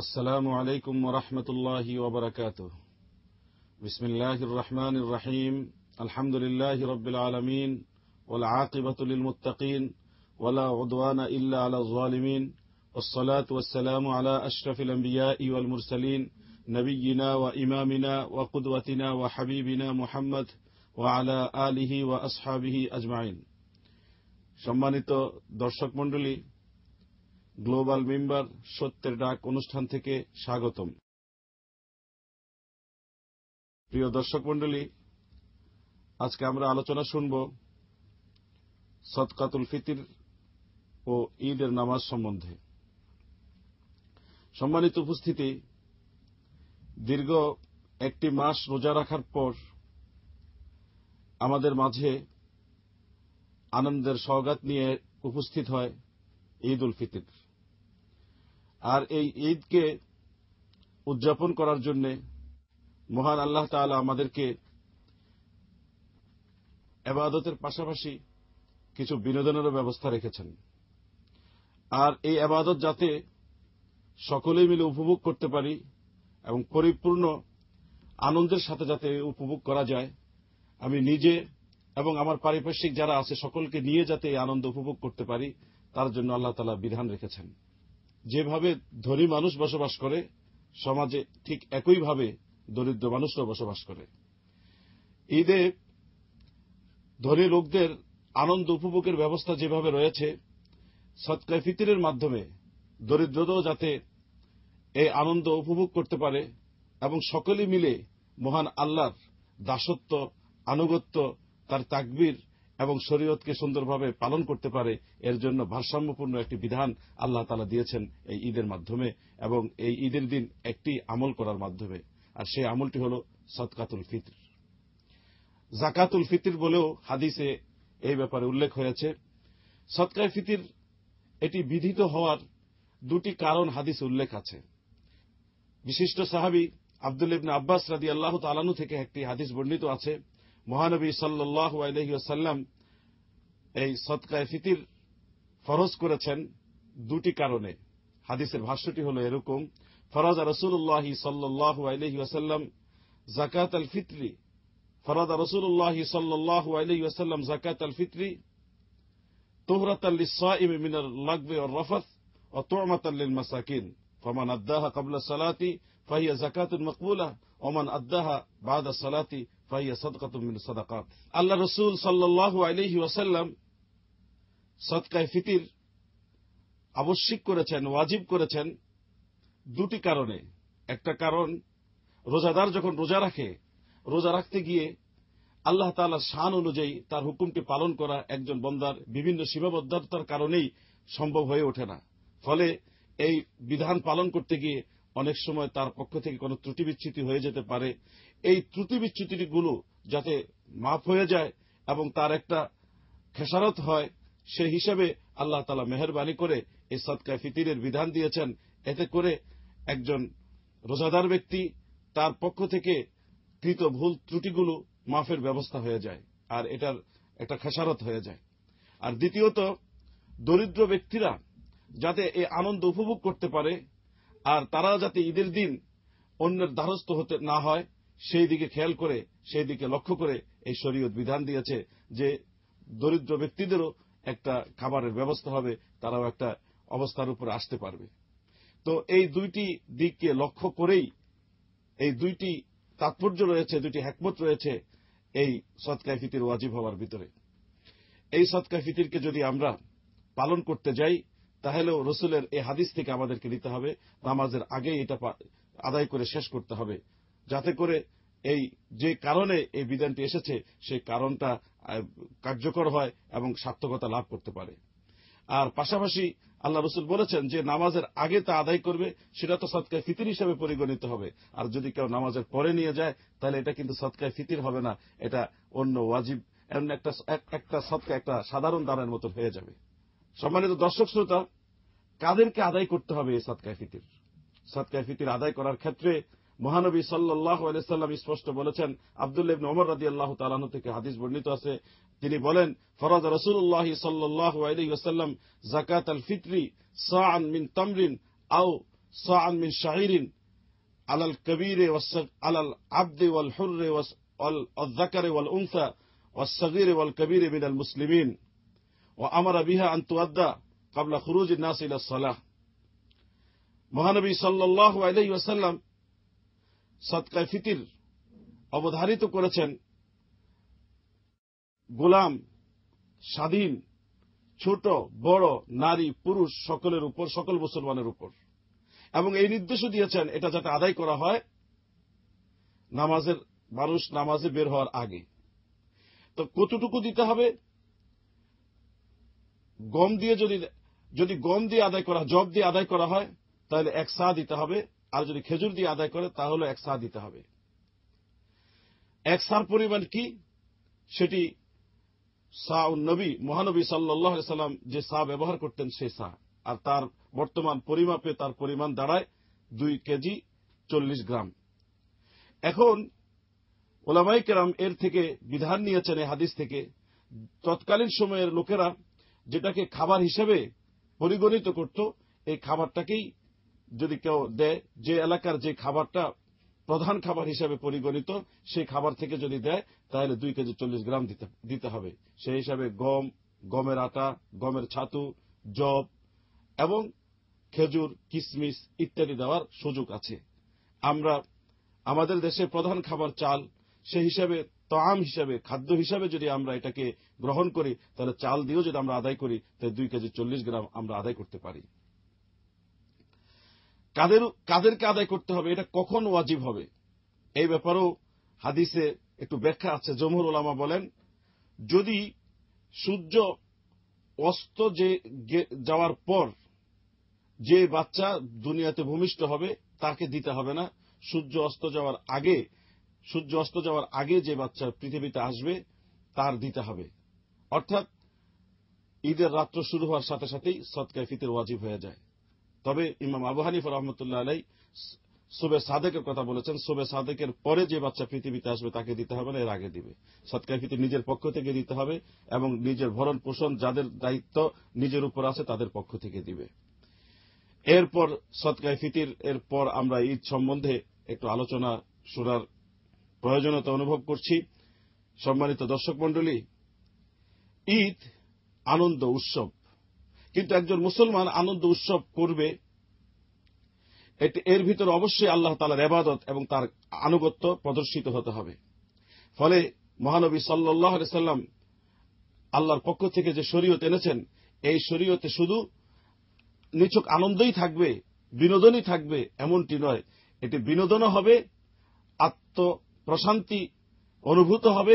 السلام عليكم ورحمة الله وبركاته بسم الله الرحمن الرحيم الحمد لله رب العالمين والعاقبة للمتقين ولا عدوان إلا على الظالمين والصلاة والسلام على أشرف الأنبياء والمرسلين نبينا وإمامنا وقدوتنا وحبيبنا محمد وعلى آله وأصحابه أجمعين সম্মানিত দর্শক মণ্ডলী গ্লোবাল মেম্বার সত্যের ডাক অনুষ্ঠান থেকে স্বাগতম। প্রিয় দর্শক মণ্ডলী, আজকে আমরা আলোচনা শুনব সৎকাতুল ফিতির ও ঈদের নামাজ সম্বন্ধে। সম্মানিত উপস্থিতি, দীর্ঘ একটি মাস রোজা রাখার পর আমাদের মাঝে আনন্দের সওগাত নিয়ে উপস্থিত হয় ঈদ উল ফিতির। আর এই ঈদকে উদযাপন করার জন্য মহান আল্লাহ তাআলা আমাদেরকে এবাদতের পাশাপাশি কিছু বিনোদনেরও ব্যবস্থা রেখেছেন। আর এই আবাদত যাতে সকলেই মিলে উপভোগ করতে পারি এবং পরিপূর্ণ আনন্দের সাথে যাতে উপভোগ করা যায়, আমি নিজে এবং আমার পারিপার্শ্বিক যারা আছে সকলকে নিয়ে যাতে এই আনন্দ উপভোগ করতে পারি, তার জন্য আল্লাহ তালা বিধান রেখেছেন। যেভাবে ধনী মানুষ বসবাস করে, সমাজে ঠিক একইভাবে দরিদ্র মানুষরাও বসবাস করে। ঈদে ধনী লোকদের আনন্দ উপভোগের ব্যবস্থা যেভাবে রয়েছে সৎকায় ফিতিরের মাধ্যমে দরিদ্ররাও যাতে এই আনন্দ উপভোগ করতে পারে এবং সকলে মিলে মহান আল্লাহর দাসত্ব, আনুগত্য, তার তাকবির এবং শরীয়তকে সুন্দরভাবে পালন করতে পারে, এর জন্য ভারসাম্যপূর্ণ একটি বিধান আল্লাহ তালা দিয়েছেন এই ঈদের মাধ্যমে এবং এই ঈদের দিন একটি আমল করার মাধ্যমে। আর সেই আমলটি হল সৎকাতুল ফিতর। জাকাতুল ফিতির বলেও হাদিসে এই ব্যাপারে উল্লেখ হয়েছে। সৎকায় ফিতির, এটি বিধিত হওয়ার দুটি কারণ হাদিস উল্লেখ আছে। বিশিষ্ট সাহাবি আব্দুল ইবনে আব্বাস রাদি আল্লাহ তালানু থেকে একটি হাদিস বর্ণিত আছে। মহানবী সাল্লাহ আলহিসাল্লাম এই সৎকায় ফিতির ফরজ করেছেন দুটি কারণে হাদিসের ভাষ্যটি হল এরকম ফরাজা রসুল্লাহ সাল্লাহ আলহি আসাল্লাম জাকাত আল ফিত্রি ফরাদা রসুল্লাহ সাল্লাহ আলহি আসাল্লাম জাকাত আল ফিত্রি তোহরাত আল্লিসাইম মিনার লাগবে ও রফত ও তোমাত আল্লিল মাসাকিন ফমান আদাহা কবলা সালাতি ফাহিয়া জাকাত মকবুলা ওমান আদাহা বাদ সালাতি আল্লাহ রসুল সাল্লাহ আলহি ওয়াসাল্লাম সৎকায় ফিতির আবশ্যিক করেছেন, ওয়াজিব করেছেন দুটি কারণে। একটা কারণ, রোজাদার যখন রোজা রাখে, রোজা রাখতে গিয়ে আল্লাহ তালার শান অনুযায়ী তার হুকুমটি পালন করা একজন বন্দার বিভিন্ন সীমাবদ্ধতার কারণেই সম্ভব হয়ে ওঠে না। ফলে এই বিধান পালন করতে গিয়ে অনেক সময় তার পক্ষ থেকে কোনো ত্রুটি বিচ্ছুতি হয়ে যেতে পারে। এই ত্রুটি বিচ্ছুতিগুলো যাতে মাফ হয়ে যায় এবং তার একটা খেসারত হয় সে হিসাবে আল্লাহ তালা মেহরবানি করে এই সৎকায় ফিতিরের বিধান দিয়েছেন। এতে করে একজন রোজাদার ব্যক্তি তার পক্ষ থেকে কৃত ভুল ত্রুটিগুলো মাফের ব্যবস্থা হয়ে যায় আর এটার একটা খেসারত হয়ে যায়। আর দ্বিতীয়ত, দরিদ্র ব্যক্তিরা যাতে এই আনন্দ উপভোগ করতে পারে আর তারা যাতে ঈদের দিন অন্যের দ্বারস্থ হতে না হয়, সেই দিকে খেয়াল করে, সেই দিকে লক্ষ্য করে এই শরীয়ত বিধান দিয়েছে যে দরিদ্র ব্যক্তিদেরও একটা খাবারের ব্যবস্থা হবে, তারাও একটা অবস্থার উপরে আসতে পারবে। তো এই দুইটি দিককে লক্ষ্য করেই, এই দুইটি তাৎপর্য রয়েছে, দুইটি হ্যাকমত রয়েছে এই সৎকায় ফিতির ওয়াজিব হওয়ার ভিতরে। এই সৎকায় ফিতিরকে যদি আমরা পালন করতে যাই তাহলেও রসুলের এই হাদিস থেকে আমাদেরকে নিতে হবে, নামাজের আগেই এটা আদায় করে শেষ করতে হবে। যাতে করে এই যে কারণে এই বিধানটি এসেছে, সেই কারণটা কার্যকর হয় এবং সার্থকতা লাভ করতে পারে। আর পাশাপাশি আল্লাহ রসুল বলেছেন যে, নামাজের আগে তা আদায় করবে, সেটা তো সৎকায় ফিতির হিসেবে পরিগণিত হবে। আর যদি কেউ নামাজের পরে নিয়ে যায়, তাহলে এটা কিন্তু সৎকায় ফিতির হবে না, এটা অন্য ওয়াজিব একটা একটা সৎকা একটা সাধারণ দানের মতো হয়ে যাবে। সম্মানিত দর্শক শ্রোতা কাদেরকে আদায় করতে হবে এই সাদকায় ফিতির সাদকায় ফিতির আদায় করার ক্ষেত্রে মহানবী সাল্লাহ আলাইসাল্লাম স্পষ্ট বলেছেন আবদুল্লাহ ওমর রাজি আল্লাহ তালাহ থেকে হাদিস বর্ণিত আছে তিনি বলেন ফরাজ রসুল্লাহ সাল্লাহ আলাইসাল্লাম জাকাত আল ফিতরি সান মিন তামরিন আও সান মিন শাহিরিন আলাল কবিরে আলাল আব্দে ওয়াল হুর্রে ওয়াল অজ্জাকারে ওয়াল উনসা ওয়াল ওয়াল কবিরে মিনাল মুসলিমিন ও আমরা বিহা আন্তুয়াদ্দা কাবলা খুরুজ নাস ইলা সালাহ। মহানবী সাল্লাহ আলহিউসাল্লাম সৎকায় ফিতির অবধারিত করেছেন, গোলাম, স্বাধীন, ছোট, বড়, নারী, পুরুষ, সকলের উপর, সকল মুসলমানের উপর। এবং এই নির্দেশও দিয়েছেন, এটা যাতে আদায় করা হয় নামাজের, মানুষ নামাজে বের হওয়ার আগে। তো কতটুকু দিতে হবে? গম দিয়ে যদি যদি গম দিয়ে আদায় করা জব দিয়ে আদায় করা হয়, তাহলে এক সা দিতে হবে। আর যদি খেজুর দিয়ে আদায় করে, তাহলে এক সা দিতে হবে। এক সার পরিমাণ কি? সেটি নবী, মহানবী সাল্লাহ সাল্লাম যে সা ব্যবহার করতেন, সে সা। আর তার বর্তমান পরিমাপে তার পরিমাণ দাঁড়ায় দুই কেজি চল্লিশ গ্রাম। এখন ওলামাই কেরাম এর থেকে বিধান নিয়েছেন এই হাদিস থেকে, তৎকালীন সময়ের লোকেরা যেটাকে খাবার হিসেবে পরিগণিত করত, এই খাবারটাকেই যদি কেউ দেয়, যে এলাকার যে খাবারটা প্রধান খাবার হিসাবে পরিগণিত, সেই খাবার থেকে যদি দেয়, তাহলে দুই কেজি চল্লিশ গ্রাম দিতে হবে। সেই হিসাবে গম, গমের আটা, গমের ছাতু জব এবং খেজুর, কিসমিস ইত্যাদি দেওয়ার সুযোগ আছে। আমরা, আমাদের দেশে প্রধান খাবার চাল, সেই হিসাবে তাম হিসাবে, খাদ্য হিসাবে যদি আমরা এটাকে গ্রহণ করি, তাহলে চাল দিয়েও যদি আমরা আদায় করি, তাহলে দুই কেজি চল্লিশ গ্রাম আমরা আদায় করতে পারি। কাদের, কাদেরকে আদায় করতে হবে, এটা কখন ওয়াজিব হবে? এই ব্যাপারেও হাদিসে একটু ব্যাখ্যা আছে। জমহুর ওলামা বলেন, যদি সূর্য অস্ত যে, যাওয়ার পর যে বাচ্চা দুনিয়াতে ভূমিষ্ঠ হবে, তাকে দিতে হবে না। সূর্য অস্ত যাওয়ার আগে সূর্য অস্ত যাওয়ার আগে যে বাচ্চা পৃথিবীতে আসবে, তার দিতে হবে। অর্থাৎ, ঈদের রাত্র শুরু হওয়ার সাথে সাথেই সৎকায় ফিতের ওয়াজিব হয়ে যায়। তবে ইমাম আবু হানিফ রহমতুল্লাহ আলাই সুবে সাদেকের কথা বলেছেন, সুবে সাদেকের পরে যে বাচ্চা পৃথিবীতে আসবে, তাকে দিতে হবে না, এর আগে দিবে। সৎকায় ফিতে নিজের পক্ষ থেকে দিতে হবে এবং নিজের ভরণ পোষণ যাদের দায়িত্ব নিজের উপর আছে, তাদের পক্ষ থেকে দিবে। এরপর সৎকায় ফিতির এর পর আমরা ঈদ সম্বন্ধে একটু আলোচনা শোনার প্রয়োজনীয়তা অনুভব করছি। সম্মানিত দর্শক মণ্ডলী, ঈদ আনন্দ উৎসব। কিন্তু একজন মুসলমান আনন্দ উৎসব করবে এর ভিতরে অবশ্যই আল্লাহ তালার এবাদত এবং তার আনুগত্য প্রদর্শিত হতে হবে। ফলে মহানবী সাল্লাহ সাল্লাম আল্লাহর পক্ষ থেকে যে শরীয়ত এনেছেন, এই শরীয়তে শুধু নিছক আনন্দই থাকবে, বিনোদনই থাকবে, এমনটি নয়। এটি বিনোদনও হবে, আত্ম প্রশান্তি অনুভূত হবে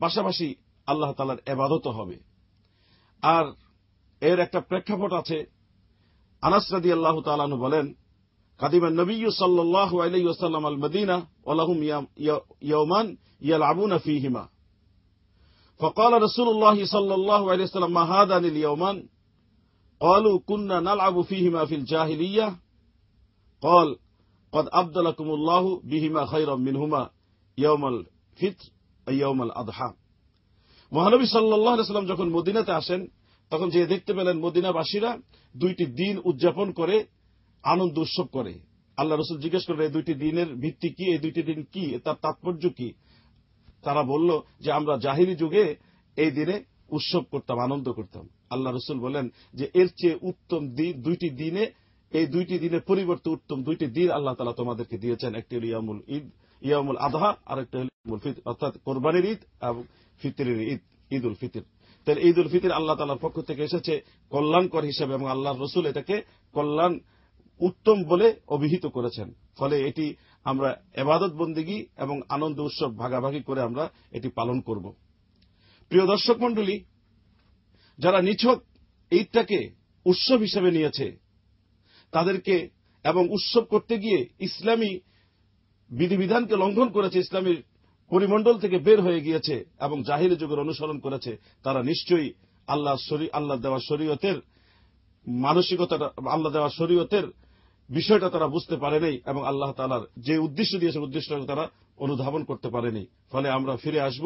পাশাপাশি আল্লাহ তালার এবাদত হবে আর এর একটা প্রেক্ষাপট আছে আনাস রাদি আল্লাহ তালানু বলেন কাদিমা নবী সাল্লাহ আলাইসাল্লাম আল মদিনা ওলাহুম ইয়মান ইয়াল আবুনা ফিহিমা فقال رسول الله صلى الله عليه وسلم ما هذان اليومان قالوا كنا نلعب فيهما في الجاهلية قال قد أبدلكم الله بهما خيرا منهما ইয়মাল ফিত্র ইয়মাল আদহা। মহানবী সাল্লাহ সাল্লাম যখন মদিনাতে আসেন, তখন যে দেখতে পেলেন মদিনাবাসীরা দুইটি দিন উদযাপন করে, আনন্দ উৎসব করে। আল্লাহ রসুল জিজ্ঞেস করলেন, এই দুইটি দিনের ভিত্তি কি? এই দুইটি দিন কি? তার তাৎপর্য কি? তারা বলল যে, আমরা জাহিরি যুগে এই দিনে উৎসব করতাম, আনন্দ করতাম। আল্লাহ রসুল বলেন যে, এর চেয়ে উত্তম দুইটি দিনে, এই দুইটি দিনের পরিবর্তে উত্তম দুইটি দিন আল্লাহ তালা তোমাদেরকে দিয়েছেন। একটি ইয়ামুল ঈদ ইয়ামুল আধা আর একটা হল অর্থাৎ কোরবানির ঈদ এবং ফিতরের ঈদ ঈদ উল ফিতর। তাহলে ঈদ উল ফিতর আল্লাহ তালার পক্ষ থেকে এসেছে কল্যাণকর হিসেবে এবং আল্লাহ রসুল এটাকে কল্যাণ উত্তম বলে অভিহিত করেছেন। ফলে এটি আমরা এবাদত বন্দিগি এবং আনন্দ উৎসব ভাগাভাগি করে আমরা এটি পালন করব। প্রিয় দর্শক মন্ডলী যারা নিছক ঈদটাকে উৎসব হিসেবে নিয়েছে, তাদেরকে এবং উৎসব করতে গিয়ে ইসলামী বিধিবিধানকে লঙ্ঘন করেছে ইসলামীর পরিমণ্ডল থেকে বের হয়ে গিয়েছে এবং জাহির যুগের অনুসরণ করেছে, তারা নিশ্চয়ই আল্লাহ আল্লাহ দেওয়া শরীয়তের মানসিকতাটা, আল্লাহ দেওয়া শরীয়তের বিষয়টা তারা বুঝতে পারেনি এবং আল্লাহ তালার যে উদ্দেশ্য দিয়েছে উদ্দেশ্যটা তারা অনুধাবন করতে পারেনি। ফলে আমরা ফিরে আসব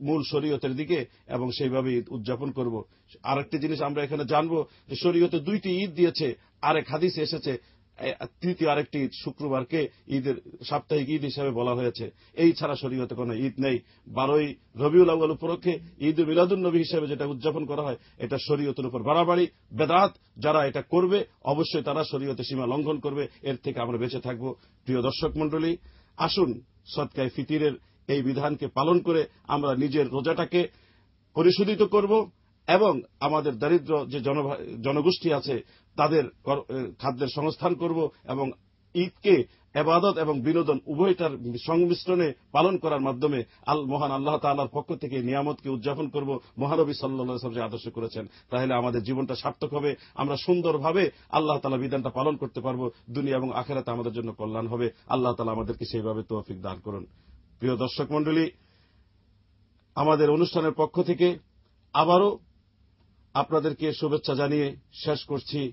মূল শরীয়তের দিকে এবং সেইভাবে ঈদ উদযাপন করব। আরেকটি জিনিস আমরা এখানে জানব যে শরীয়তে দুইটি ঈদ দিয়েছে, আরেক হাদিসে এসেছে তৃতীয় আরেকটি ঈদ শুক্রবারকে ঈদের, সাপ্তাহিক ঈদ হিসাবে বলা হয়েছে। এই ছাড়া শরীয়তে কোনো ঈদ নেই। বারোই রবিউল আউ্বাল উপলক্ষে ঈদ মিলাদুল নবী হিসেবে যেটা উদযাপন করা হয়, এটা শরীয়তের উপর বাড়াবাড়ি, বেদাত, যারা এটা করবে, অবশ্যই তারা শরীয়তে সীমা লঙ্ঘন করবে। এর থেকে আমরা বেঁচে থাকব। প্রিয় দর্শক মণ্ডলী, আসুন সৎকায় ফিতিরের এই বিধানকে পালন করে আমরা নিজের রোজাটাকে পরিশোধিত করব এবং আমাদের দারিদ্র যে জনগোষ্ঠী আছে তাদের খাদ্যের সংস্থান করব এবং ঈদকে এবাদত এবং বিনোদন উভয়টার সংমিশ্রণে পালন করার মাধ্যমে আল, মহান আল্লাহ তাআলার পক্ষ থেকে নিয়ামতকে উদযাপন করব। মহানবী আলাইহি যে আদর্শ করেছেন, তাহলে আমাদের জীবনটা সার্থক হবে। আমরা সুন্দরভাবে আল্লাহ তালা বিধানটা পালন করতে পারব। দুনিয়া এবং আখেরাতে আমাদের জন্য কল্যাণ হবে। আল্লাহ তালা আমাদেরকে সেইভাবে তৌফিক দান করুন। প্রিয় দর্শক মণ্ডলী, আমাদের অনুষ্ঠানের পক্ষ থেকে আবারও আপনাদেরকে শুভেচ্ছা জানিয়ে শেষ করছি।